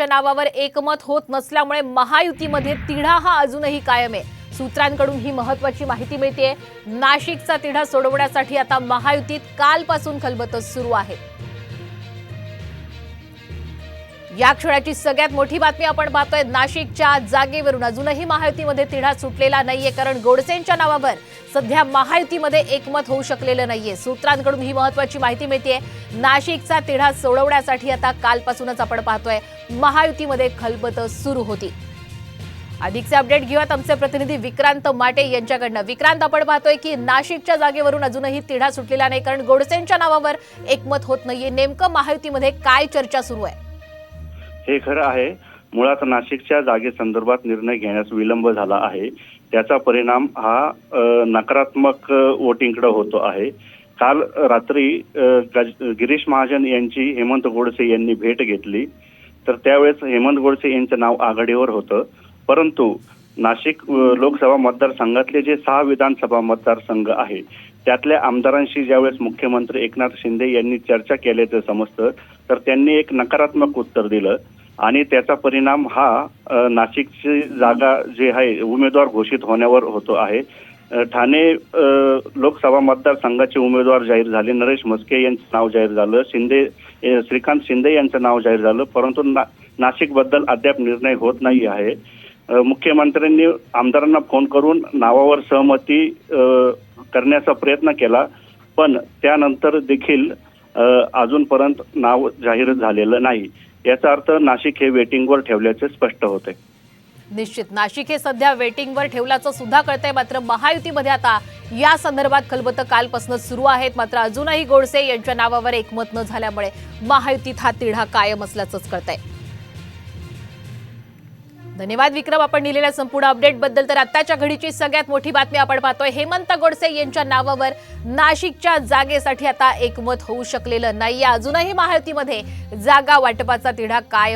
यांच्या नावावर एकमत होत नसल्यामुळे महायुतीमध्ये तिढा हा अजूनही कायम आहे. सूत्रांकडून ही महत्वाची माहिती मिळते नाशिकचा तिढा सोडवण्यासाठी आता महायुतीत कालपासून खलबतच सुरू आहे. या क्षणाची सगळ्यात मोठी बातमी आपण पाहतोय. नाशिकच्या जागेवरून अजूनही महायुतीमध्ये तिढा सुटलेला नाहीये कारण गोडसेंच्या नावावर सध्या महायुतीमध्ये एकमत होऊ शकलेलं नाहीये. सूत्रांकडून ही महत्वाची माहिती मिळते नाशिकचा तिढा सोडवण्यासाठी आता कालपासूनच आपण पाहतोय. महायुतीमध्ये खलबत सुरू होती. अधिकचे अपडेट घेऊयात. आमचे प्रतिनिधी विक्रांत माटे यांच्याकडनं. विक्रांत आपण पाहतोय की नाशिकच्या जागेवरून अजूनही तिढा सुटलेला नाही कारण गोडसेंच्या नावावर एकमत होत नाहीये. नेमकं महायुतीमध्ये काय चर्चा सुरू आहे? हे खरं आहे. मुळात नाशिकच्या जागेसंदर्भात निर्णय घेण्यास विलंब झाला आहे. त्याचा परिणाम हा नकारात्मक वोटिंगकडे होतो आहे. काल रात्री गज- गिरीश महाजन यांची हेमंत गोडसे यांनी भेट घेतली. तर त्यावेळेस हेमंत गोडसे यांचं नाव आघाडीवर होतं. परंतु नाशिक लोकसभा मतदारसंघातले जे सहा विधानसभा मतदारसंघ आहे त्यातल्या आमदारांशी ज्यावेळेस मुख्यमंत्री एकनाथ शिंदे यांनी चर्चा केल्याचं समजतं तर त्यांनी एक नकारात्मक उत्तर दिलं. आणि त्याचा परिणाम हा नाशिकची जागा जे आहे उमेदवार घोषित होण्यावर होतो आहे. ठाणे लोकसभा मतदारसंघाचे उमेदवार जाहीर झाले. नरेश म्हस्के यांचं नाव जाहीर झालं. शिंदे श्रीकांत शिंदे यांचं नाव जाहीर झालं. परंतु ना नाशिकबद्दल अद्याप निर्णय होत नाही आहे. मुख्यमंत्र्यांनी आमदारांना फोन करून नावावर सहमती करण्याचा प्रयत्न केला. पण त्यानंतर देखील अजूनपर्यंत नाव जाहीर झालेलं नाही. याचा अर्थ नाशिक हे वेटिंगवर ठेवल्याचे स्पष्ट होते. निश्चित. नाशिक हे सध्या वेटिंगवर ठेवल्याचं सुद्धा कळतंय. मात्र महायुतीमध्ये आता या संदर्भात खलबतं कालपासून सुरू आहेत. मात्र अजूनही गोडसे यांच्या नावावर एकमत न झाल्यामुळे महायुतीत हा तिढा कायम असल्याचंच कळतंय. धन्यवाद विक्रम. आपण दिलेल्या संपूर्ण अपडेटबद्दल तर आताच्या घडीची सगळ्यात मोठी बातमी आपण पाहतोय. हेमंत गोडसे यांच्या नावावर नाशिकच्या जागेसाठी आता एकमत होऊ शकलेलं नाहीये. अजूनही महायुतीमध्ये जागा वाटपाचा तिढा कायम